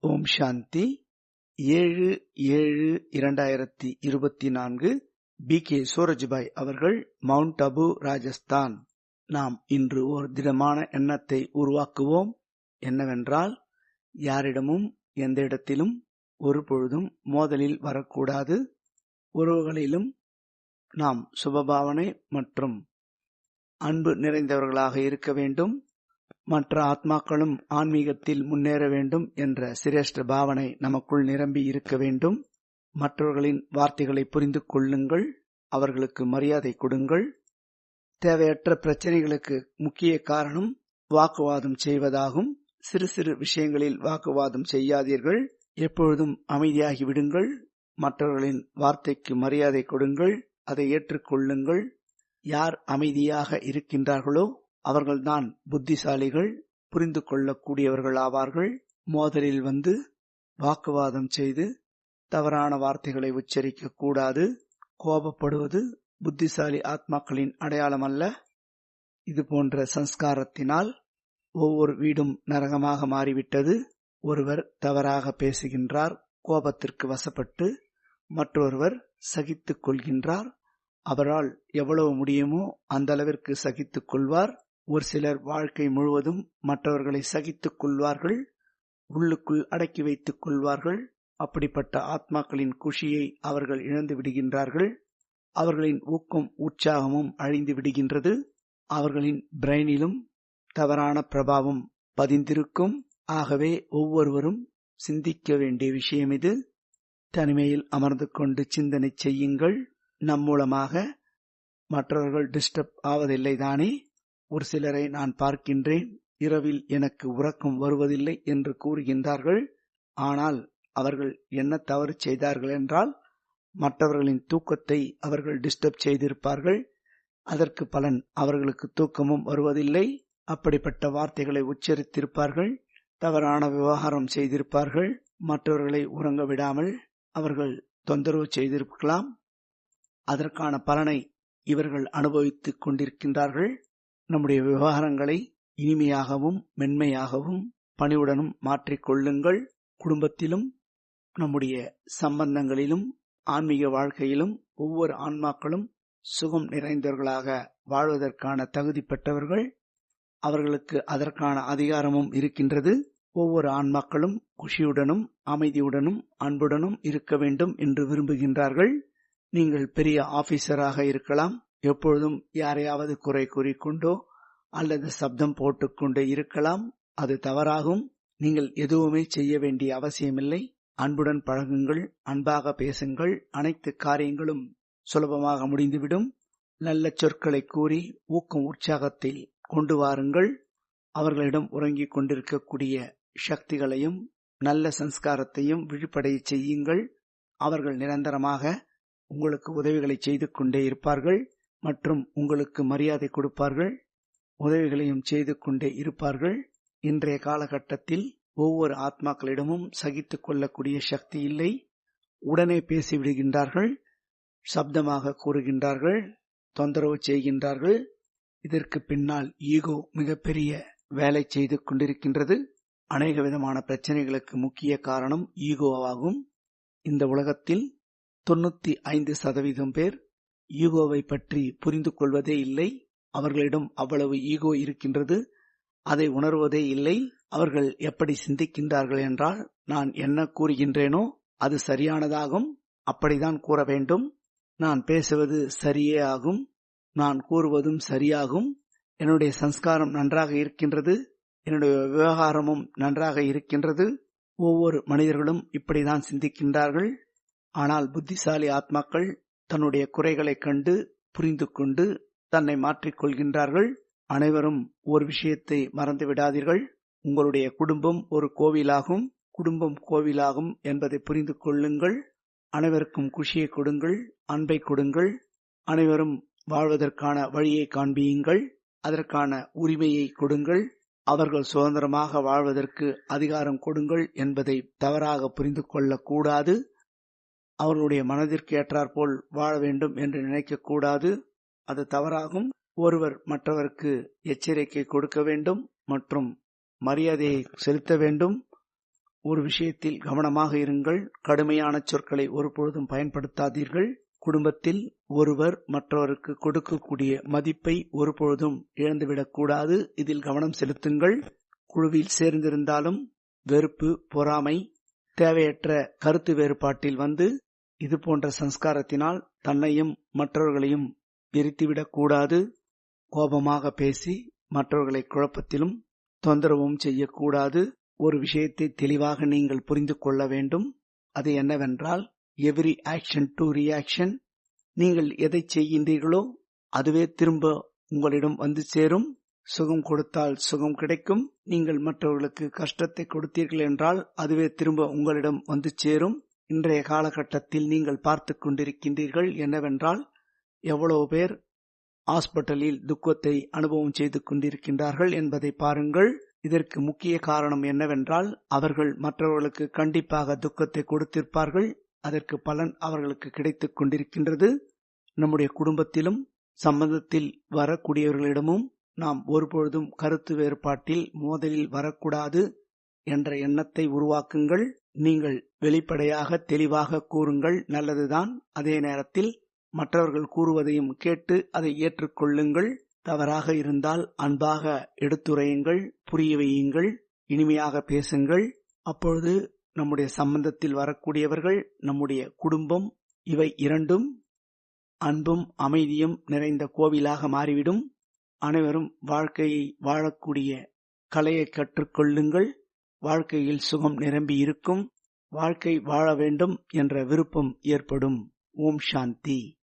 ஓம் சாந்தி. ஏழு ஏழு இரண்டாயிரத்தி இருபத்தி நான்கு பி கே சூரஜ்பாய் அவர்கள் மவுண்ட் அபு ராஜஸ்தான். நாம் இன்று ஒரு திடமான எண்ணத்தை உருவாக்குவோம். என்னவென்றால் யாரிடமும் எந்த இடத்திலும் ஒரு பொழுதும் மோதலில் வரக்கூடாது. உறவுகளிலும் நாம் சுபபாவனை மற்றும் அன்பு நிறைந்தவர்களாக இருக்க வேண்டும். மற்ற ஆத்மாக்களும் ஆன்மீகத்தில் முன்னேற வேண்டும் என்ற சிரேஷ்ட பாவனை நமக்குள் நிரம்பி இருக்க வேண்டும். மற்றவர்களின் வார்த்தைகளை புரிந்து கொள்ளுங்கள். அவர்களுக்கு மரியாதை கொடுங்கள். தேவையற்ற பிரச்சனைகளுக்கு முக்கிய காரணம் வாக்குவாதம் செய்வதாகும். சிறு சிறு விஷயங்களில் வாக்குவாதம் செய்யாதீர்கள். எப்பொழுதும் அமைதியாகி விடுங்கள். மற்றவர்களின் வார்த்தைக்கு மரியாதை கொடுங்கள். அதை ஏற்றுக்கொள்ளுங்கள். யார் அமைதியாக இருக்கின்றார்களோ அவர்கள்தான் புத்திசாலிகள் புரிந்து கொள்ளக்கூடியவர்கள் ஆவார்கள் மோதலில் வந்து வாக்குவாதம் செய்து தவறான வார்த்தைகளை உச்சரிக்க கூடாது. கோபப்படுவது புத்திசாலி ஆத்மாக்களின் அடையாளம் அல்ல. இது போன்ற சம்ஸ்காரத்தினால் ஒவ்வொரு வீடும் நரகமாக மாறிவிட்டது. ஒருவர் தவறாக பேசுகின்றார் கோபத்திற்கு வசப்பட்டு மற்றொருவர் சகித்துக் கொள்கின்றார். அவரால் எவ்வளவு முடியுமோ அந்த அளவிற்கு சகித்துக் கொள்வார். ஒரு சிலர் வாழ்க்கை முழுவதும் மற்றவர்களை சகித்துக் கொள்வார்கள் உள்ளுக்குள் அடக்கி வைத்துக் கொள்வார்கள். அப்படிப்பட்ட ஆத்மாக்களின் குஷியை அவர்கள் இழந்து விடுகின்றார்கள். அவர்களின் ஊக்கம் உற்சாகமும் அழிந்து விடுகின்றது. அவர்களின் பிரெயினிலும் தவறான பிரபாவம் பதிந்திருக்கும். ஆகவே ஒவ்வொருவரும் சிந்திக்க வேண்டிய விஷயம் இது. தனிமையில் அமர்ந்து கொண்டு சிந்தனை செய்யுங்கள். நம் மூலமாக மற்றவர்கள் டிஸ்டர்ப் ஆவதில்லை தானே? ஒரு சிலரை நான் பார்க்கின்றேன் இரவில் எனக்கு உறக்கம் வருவதில்லை என்று கூறுகின்றார்கள். ஆனால் அவர்கள் என்ன தவறு செய்தார்கள் என்றால் மற்றவர்களின் தூக்கத்தை அவர்கள் டிஸ்டர்ப் செய்திருப்பார்கள். அதற்கு பலன் அவர்களுக்கு தூக்கமும் வருவதில்லை. அப்படிப்பட்ட வார்த்தைகளை உச்சரித்திருப்பார்கள். தவறான விவகாரம் செய்திருப்பார்கள். மற்றவர்களை உறங்க விடாமல் அவர்கள் தொந்தரவு செய்திருக்கலாம். அதற்கான பலனை இவர்கள் அனுபவித்துக் கொண்டிருக்கின்றார்கள். நம்முடைய விவகாரங்களை இனிமையாகவும் மென்மையாகவும் பணிவுடனும் மாற்றிக்கொள்ளுங்கள். குடும்பத்திலும் நம்முடைய சம்பந்தங்களிலும் ஆன்மீக வாழ்க்கையிலும் ஒவ்வொரு ஆன்மாக்களும் சுகம் நிறைந்தவர்களாக வாழ்வதற்கான தகுதி பெற்றவர்கள் அவர்களுக்கு அதற்கான அதிகாரமும் இருக்கின்றது. ஒவ்வொரு ஆன்மாக்களும் குஷியுடனும் அமைதியுடனும் அன்புடனும் இருக்க வேண்டும் என்று விரும்புகின்றார்கள். நீங்கள் பெரிய ஆபீசராக இருக்கலாம். எப்பொழுதும் யாரையாவது குறை கூறிக்கொண்டோ அல்லது சப்தம் போட்டுக்கொண்டே இருக்கலாம் அது தவறாகும். நீங்கள் எதுவுமே செய்ய வேண்டிய அவசியமில்லை. அன்புடன் பழகுங்கள் அன்பாக பேசுங்கள் அனைத்து காரியங்களும் சுலபமாக முடிந்துவிடும். நல்ல சொற்களை கூறி ஊக்கம் உற்சாகத்தை கொண்டு வாருங்கள். அவர்களிடம் உறங்கிக் கொண்டிருக்கக்கூடிய சக்திகளையும் நல்ல சன்ஸ்காரத்தையும் விழிப்படைய செய்யுங்கள். அவர்கள் நிரந்தரமாக உங்களுக்கு உதவிகளை செய்து கொண்டே இருப்பார்கள். மற்றும் உங்களுக்கு மரியாதை கொடுப்பார்கள் உதவிகளையும் செய்து கொண்டே இருப்பார்கள். இன்றைய காலகட்டத்தில் ஒவ்வொரு ஆத்மாக்களிடமும் சகித்துக் கொள்ளக்கூடிய சக்தி இல்லை. உடனே பேசிவிடுகின்றார்கள் சப்தமாக கூறுகின்றார்கள் தொந்தரவு செய்கின்றார்கள். இதற்கு பின்னால் ஈகோ மிகப்பெரிய வேலை செய்து கொண்டிருக்கின்றது. அநேக விதமான பிரச்சனைகளுக்கு முக்கிய காரணம் ஈகோவாகும். இந்த உலகத்தில் தொண்ணூத்தி ஐந்து சதவீதம் பேர் ஈகோவை பற்றி புரிந்து கொள்வதே இல்லை. அவர்களிடம் அவ்வளவு ஈகோ இருக்கின்றது. அதை உணர்வதே இல்லை. அவர்கள் எப்படி சிந்திக்கின்றார்கள் என்றால் நான் என்ன கூறுகின்றேனோ அது சரியானதாகும். அப்படிதான் கூற வேண்டும். நான் பேசுவது சரியே ஆகும். நான் கூறுவதும் சரியாகும். என்னுடைய சம்ஸ்காரம் நன்றாக இருக்கின்றது. என்னுடைய விவகாரமும் நன்றாக இருக்கின்றது. ஒவ்வொரு மனிதர்களும் இப்படிதான் சிந்திக்கின்றார்கள். ஆனால் புத்திசாலி ஆத்மாக்கள் தன்னுடைய குறைகளைக் கண்டு புரிந்து கொண்டு தன்னை மாற்றிக்கொள்கின்றார்கள் அனைவரும் ஒரு விஷயத்தை மறந்து விடாதீர்கள். உங்களுடைய குடும்பம் ஒரு கோவிலாகும். குடும்பம் கோவிலாகும் என்பதை புரிந்து கொள்ளுங்கள். அனைவருக்கும் குஷியை கொடுங்கள் அன்பை கொடுங்கள். அனைவரும் வாழ்வதற்கான வழியை காண்பியுங்கள். அதற்கான உரிமையை கொடுங்கள். அவர்கள் சுதந்திரமாக வாழ்வதற்கு அதிகாரம் கொடுங்கள் என்பதை தவறாக புரிந்து கொள்ளக்கூடாது. அவர்களுடைய மனதிற்கு ஏற்றாற்போல் வாழ வேண்டும் என்று நினைக்கக்கூடாது அது தவறாகும். ஒருவர் மற்றவருக்கு எச்சரிக்கை கொடுக்க வேண்டும் மற்றும் மரியாதையை செலுத்த வேண்டும். ஒரு விஷயத்தில் கவனமாக இருங்கள். கடுமையான சொற்களை ஒருபொழுதும் பயன்படுத்தாதீர்கள். குடும்பத்தில் ஒருவர் மற்றவருக்கு கொடுக்கக்கூடிய மதிப்பை ஒருபொழுதும் இழந்துவிடக்கூடாது இதில் கவனம் செலுத்துங்கள். குழுவில் சேர்ந்திருந்தாலும் வெறுப்பு பொறாமை தேவையற்ற கருத்து வேறுபாட்டில் வந்து இது போன்ற சம்ஸ்காரத்தினால் தன்னையும் மற்றவர்களையும் பிரித்துவிடக்கூடாது கோபமாக பேசி மற்றவர்களை குழப்பத்திலும் தொந்தரவும் செய்யக்கூடாது ஒரு விஷயத்தை தெளிவாக நீங்கள் புரிந்து கொள்ள வேண்டும். அது என்னவென்றால் எவ்ரி ஆக்ஷன் டு ரியாக்ஷன் நீங்கள் எதை செய்கின்றீர்களோ அதுவே திரும்ப உங்களிடம் வந்து சேரும். சுகம் கொடுத்தால் சுகம் கிடைக்கும். நீங்கள் மற்றவர்களுக்கு கஷ்டத்தை கொடுத்தீர்கள் என்றால் அதுவே திரும்ப உங்களிடம் வந்து சேரும். இன்றைய காலகட்டத்தில் நீங்கள் பார்த்து கொண்டிருக்கின்றீர்கள் என்னவென்றால் எவ்வளவு பேர் ஹாஸ்பிட்டலில் துக்கத்தை அனுபவம் செய்து கொண்டிருக்கின்றார்கள் என்பதை பாருங்கள். இதற்கு முக்கிய காரணம் என்னவென்றால் அவர்கள் மற்றவர்களுக்கு கண்டிப்பாக துக்கத்தை கொடுத்திருப்பார்கள். அதற்கு பலன் அவர்களுக்கு கிடைத்துக் கொண்டிருக்கின்றது. நம்முடைய குடும்பத்திலும் சம்பந்தத்தில் வரக்கூடியவர்களிடமும் நாம் ஒருபொழுதும் கருத்து வேறுபாட்டில் மோதலில் வரக்கூடாது என்ற எண்ணத்தை உருவாக்குங்கள். நீங்கள் வெளிப்படையாக தெளிவாக கூறுங்கள் நல்லதுதான். அதே நேரத்தில் மற்றவர்கள் கூறுவதையும் கேட்டு அதை ஏற்றுக்கொள்ளுங்கள். தவறாக இருந்தால் அன்பாக எடுத்துரையுங்கள் புரிய வையுங்கள் இனிமையாக பேசுங்கள். அப்பொழுது நம்முடைய சம்பந்தத்தில் வரக்கூடியவர்கள் நம்முடைய குடும்பம் இவை இரண்டும் அன்பும் அமைதியும் நிறைந்த கோவிலாக மாறிவிடும். அனைவரும் வாழ்க்கையை வாழக்கூடிய கலையை கற்றுக்கொள்ளுங்கள். வாழ்க்கையில் சுகம் நிரம்பி இருக்கும் வாழ்க்கை வாழ வேண்டும் என்ற விருப்பம் ஏற்படும். ஓம் சாந்தி.